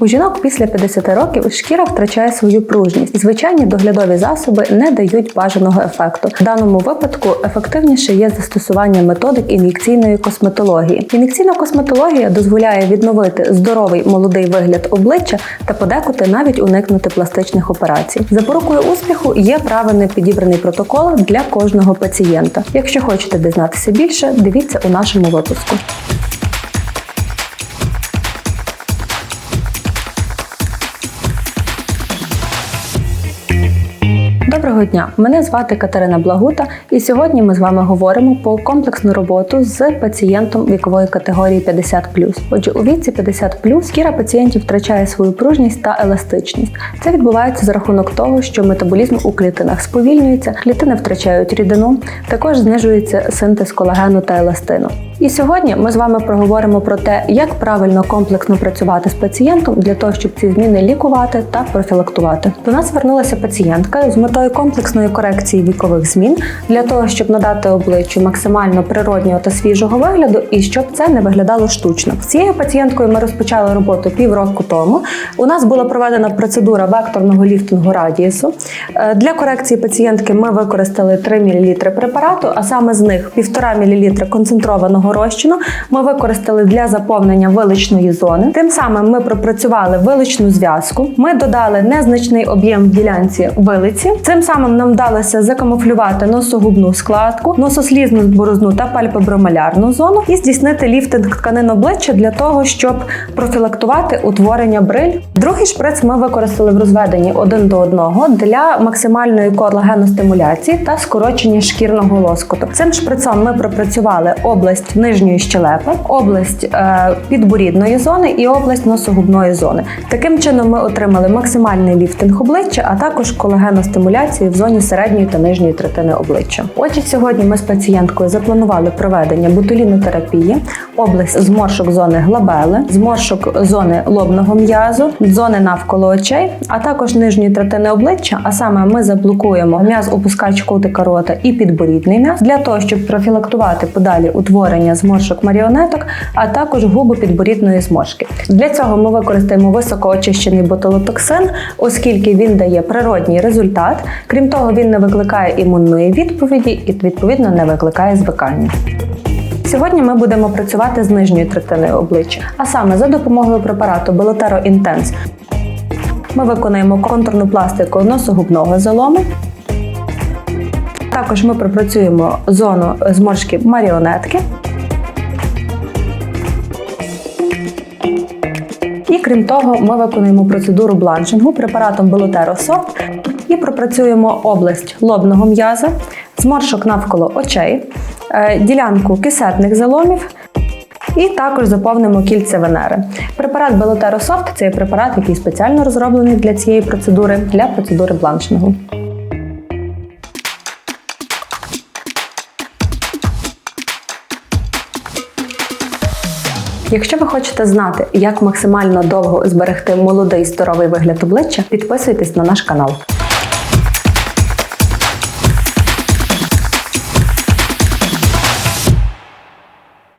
У жінок після 50 років шкіра втрачає свою пружність. Звичайні доглядові засоби не дають бажаного ефекту. В даному випадку ефективніше є застосування методик ін'єкційної косметології. Ін'єкційна косметологія дозволяє відновити здоровий молодий вигляд обличчя та подекуди навіть уникнути пластичних операцій. Запорукою успіху є правильно підібраний протокол для кожного пацієнта. Якщо хочете дізнатися більше, дивіться у нашому випуску. Доброго дня! Мене звати Катерина Благута, і сьогодні ми з вами говоримо про комплексну роботу з пацієнтом вікової категорії 50 Отже, у віці 50 шкіра пацієнтів втрачає свою пружність та еластичність. Це відбувається за рахунок того, що метаболізм у клітинах сповільнюється, клітини втрачають рідину, також знижується синтез колагену та еластину. І сьогодні ми з вами проговоримо про те, як правильно комплексно працювати з пацієнтом для того, щоб ці зміни лікувати та профілактувати. До нас звернулася пацієнтка з метою комплексної корекції вікових змін для того, щоб надати обличчю максимально природнього та свіжого вигляду, і щоб це не виглядало штучно. З цією пацієнткою ми розпочали роботу півроку тому. У нас була проведена процедура векторного ліфтингу радіусу. Е, Для корекції пацієнтки ми використали 3 мл препарату, а саме з них 1,5 мл концентрованого розчину ми використали для заповнення виличної зони. Тим самим ми пропрацювали виличну зв'язку. Ми додали незначний об'єм в ділянці вилиці. Цим самим нам вдалося закамуфлювати носогубну складку, носослізну борозну та пальпобромалярну зону і здійснити ліфтинг тканин обличчя для того, щоб профілактувати утворення бриль. Другий шприц ми використали в розведенні один до одного для максимальної колагеностимуляції та скорочення шкірного лоскуту. Цим шприцом ми пропрацювали область нижньої щелепи, область е, підборідної зони і область носогубної зони. Таким чином ми отримали максимальний ліфтинг обличчя, а також колагеностимуляцію в зоні середньої та нижньої третини обличчя. Отже, сьогодні ми з пацієнткою запланували проведення ботулінотерапії, область зморшок зони глабели, зморшок зони лобного м'язу, зони навколо очей, а також нижньої третини обличчя. А саме ми заблокуємо м'яз опускач кутика рота і підборідний м'яз для того, щоб профілактувати подалі утворення зморшок маріонеток, а також губу підборідної зморшки. Для цього ми використаємо високоочищений ботулотоксин, оскільки він дає природній результат. Крім того, він не викликає імунної відповіді і відповідно не викликає звикання. Сьогодні ми будемо працювати з нижньою третиною обличчя, а саме за допомогою препарату Belotero Intense ми виконуємо контурну пластику носогубного залому. Також ми пропрацюємо зону зморшки маріонетки. І крім того, ми виконуємо процедуру бланшингу препаратом Belotero Soft і пропрацюємо область лобного м'яза, зморшок навколо очей, е, ділянку кисетних заломів. І також заповнимо кільце Венери. Препарат Belotero Soft – це препарат, який спеціально розроблений для цієї процедури, для процедури бланшингу. Якщо ви хочете знати, як максимально довго зберегти молодий здоровий вигляд обличчя, підписуйтесь на наш канал.